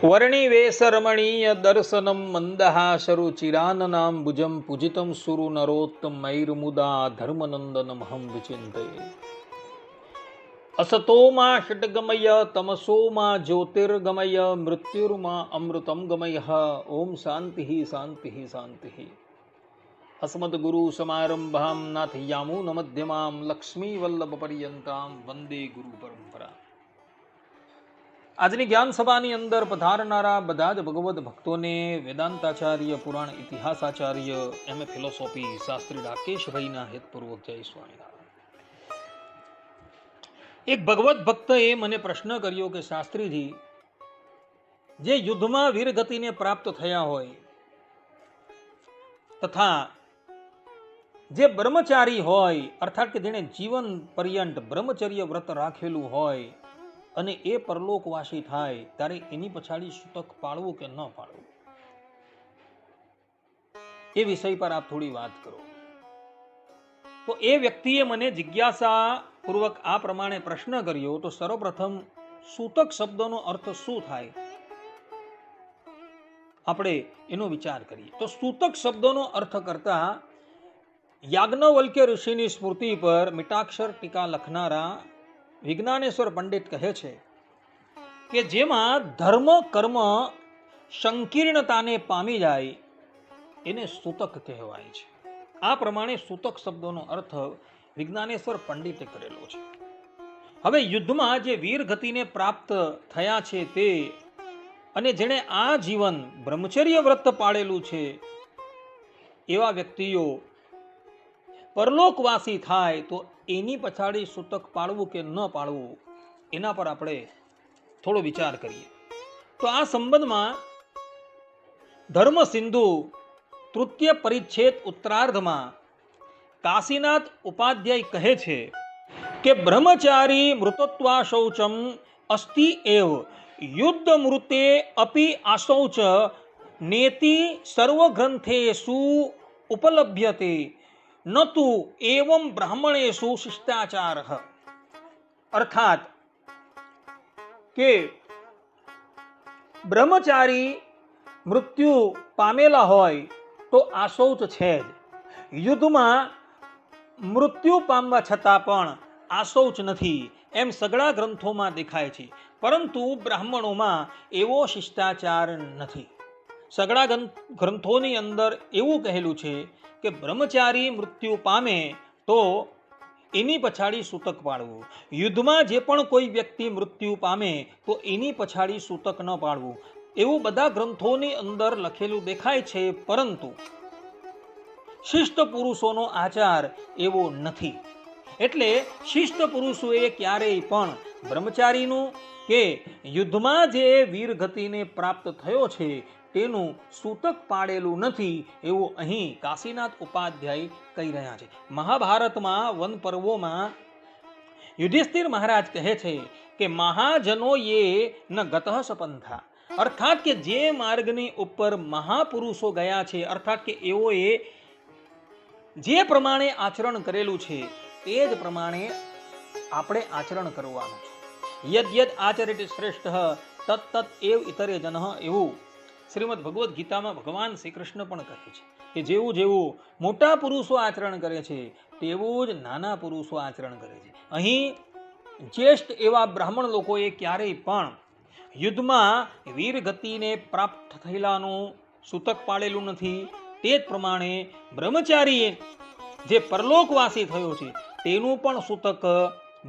વર્ણિવેશરમણીય દર્શનમ મંદહાશરુ ચિરાનનામ ભુજમ પૂજિતમ સુરુ નરોત્તમૈર્મુદા ધર્મનંદનમહં વિચિંતયે અસતોમાં ષટ્ગમય તમસોમાં જ્યોતિર્ગમય મૃત્યુર્માં અમૃતમ ગમય ઓમ શાંતિ શાંતિ શાંતિ અસ્મદગુરુ સમારંભામ નાથયામૂન મધ્યમામ લક્ષ્મીવલ્લભ પર્યંતામ વંદે ગુરુ પરંપરા આજની જ્ઞાન સભાની અંદર પધારનારા બધા જ ભગવત ભક્તોને વેદાંતાચાર્ય, પુરાણ ઇતિહાસાચાર્ય, એમ. એ. ફિલોસોફી શાસ્ત્રી રાકેશભાઈના હેતપૂર્વક જય સ્વામિનારાયણ. એક ભગવત ભક્તએ મને પ્રશ્ન કર્યો કે, શાસ્ત્રીજી, જે યુદ્ધમાં વીરગતિને પ્રાપ્ત થયા હોય તથા જે બ્રહ્મચારી હોય, અર્થાત કે જેણે જીવન પર્યંત બ્રહ્મચર્ય વ્રત રાખેલું હોય અને એ પરલોકવાસી થાય ત્યારે એની પછાડી સૂતક પાળવું કે ન પાળવું? એ વિષય પર આપ થોડી વાત કરો. તો એ વ્યક્તિએ મને જિજ્ઞાસા પૂર્વક આ પ્રમાણે પ્રશ્ન કર્યો, તો સર્વપ્રથમ સૂતક શબ્દનો અર્થ શું થાય? આપણે એનો વિચાર કરીએ. તો સૂતક શબ્દનો અર્થ કરતા યાજ્ઞવલ્ક્ય ઋષિની સ્મૃતિ પર મિટાક્ષર ટીકા લખનારા વિજ્ઞાનેશ્વર પંડિત કહે છે કે જેમાં ધર્મ, કર્મ સંકીર્ણતાને પામી જાય એને સૂતક કહેવાય છે. આ પ્રમાણે સૂતક શબ્દોનો અર્થ વિજ્ઞાનેશ્વર પંડિતે કરેલો છે. હવે યુદ્ધમાં જે વીર ગતિને પ્રાપ્ત થયા છે તે અને જેણે આ જીવન બ્રહ્મચર્ય વ્રત પાળેલું છે એવા વ્યક્તિઓ પરલોકવાસી થાય તો એની પછાડી સૂતક પાળવું કે ન પાળવું એના પર આપણે થોડો વિચાર કરીએ. તો આ સંબંધમાં ધર્મ સિંધુ તૃતીય પરિચ્છેદ ઉત્તરાર્ધમાં કાશીનાથ ઉપાધ્યાય કહે છે કે, બ્રહ્મચારી મૃતત્વા શૌચમ અસ્તિ એવ યુદ્ધ મૃતે અપી આશૌચ, નેતિ સર્વગ્રંથેષુ ઉપલભ્યતે ન તુ એવમ બ્રાહ્મણેશુ શિષ્ટાચાર અર્થાત કે બ્રહ્મચારી મૃત્યુ પામેલા હોય તો આશૌચ છે જ યુદ્ધમાં મૃત્યુ પામવા છતાં પણ આશૌચ નથી એમ સગળા ગ્રંથોમાં દેખાય છે પરંતુ બ્રાહ્મણોમાં એવો શિષ્ટાચાર નથી સગળા ગ્રંથોની અંદર એવું કહેલું છે કે બ્રહ્મચારી મૃત્યુ પામે તો એની પછાડી સૂતક પાડવું. યુદ્ધમાં જે પણ કોઈ વ્યક્તિ મૃત્યુ પામે તો એની પછાડી સૂતક ન પાડવું. એવું બધા ગ્રંથોની અંદર લખેલું દેખાય છે, પરંતુ શિષ્ટ પુરુષોનો આચાર એવો નથી. એટલે શિષ્ટ પુરુષોએ ક્યારેય પણ બ્રહ્મચારીનું કે યુદ્ધમાં જે વીર ગતિને પ્રાપ્ત થયો છે તેનું સૂતક પાડેલું નથી એવું અહીં કાશીનાથ ઉપાધ્યાય કહી રહ્યા છે. મહાભારતમાં વન પર્વોમાં યુધિષ્ઠિર મહારાજ કહે છે કે મહાજનો એ ન ગત સપંથા. અર્થાત કે જે માર્ગની ઉપર મહાપુરુષો ગયા છે, અર્થાત કે એઓએ જે પ્રમાણે આચરણ કરેલું છે, તે જ પ્રમાણે આપણે આચરણ કરવાનું છે. યદ યદ આચરિત શ્રેષ્ઠ તત્ત તત એવ ઇતરે જન એવું શ્રીમદ ભગવદ્ ગીતામાં ભગવાન શ્રી કૃષ્ણ પણ કહે છે કે જેવું જેવું મોટા પુરુષો આચરણ કરે છે, તેવું જ નાના પુરુષો આચરણ કરે છે. અહીં જ્યેષ્ઠ એવા બ્રાહ્મણ લોકોએ ક્યારેય પણ યુદ્ધમાં વીર ગતિને પ્રાપ્ત થયેલાનું સૂતક પાડેલું નથી. તે જ પ્રમાણે બ્રહ્મચારીએ જે પરલોકવાસી થયો છે, તેનું પણ સૂતક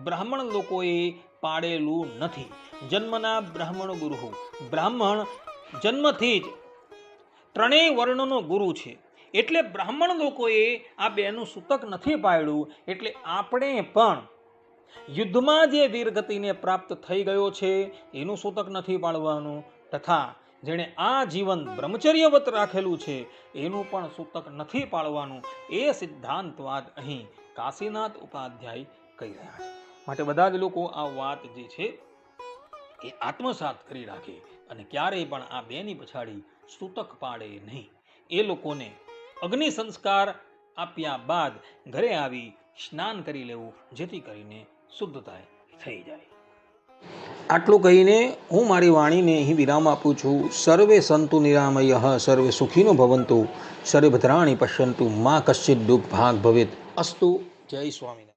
બ્રાહ્મણ લોકોએ પાડેલું નથી. જન્મના બ્રાહ્મણ ગુરુ બ્રાહ્મણ જન્મથી જ ત્રણેય વર્ણનો ગુરુ છે. એટલે બ્રાહ્મણ લોકોએ આ બેનું સૂતક નથી પાડ્યું. એટલે આપણે પણ યુદ્ધમાં જે વીરગતિને પ્રાપ્ત થઈ ગયો છે, એનું સૂતક નથી પાડવાનું. તથા જેણે આ જીવન બ્રહ્મચર્યવત રાખેલું છે, એનું પણ સૂતક નથી પાડવાનું. એ સિદ્ધાંતવાદ અહીં કાશીનાથ ઉપાધ્યાય કહી રહ્યા છે. માટે બધા જ લોકો આ વાત જે છે, એ આત્મસાત કરી રાખે. અને ક્યારેય પણ આ બેની પછાડી સૂતક પાડે નહીં. એ લોકોને અગ્નિ સંસ્કાર આપ્યા બાદ ઘરે આવી સ્નાન કરી લેવું, જેથી કરીને શુદ્ધતા થઈ જાય. આટલું કહીને હું મારી વાણીને અહીં વિરામ આપું છું. સર્વે સંતુ નિરામય, સર્વે સુખીનો ભવંતુ, સર્વે ભદ્રાણી પશ્યંતુ, મા કશ્ચિત દુઃખ ભાગ ભવેત. અસ્તુ, જય સ્વામિનારાયણ.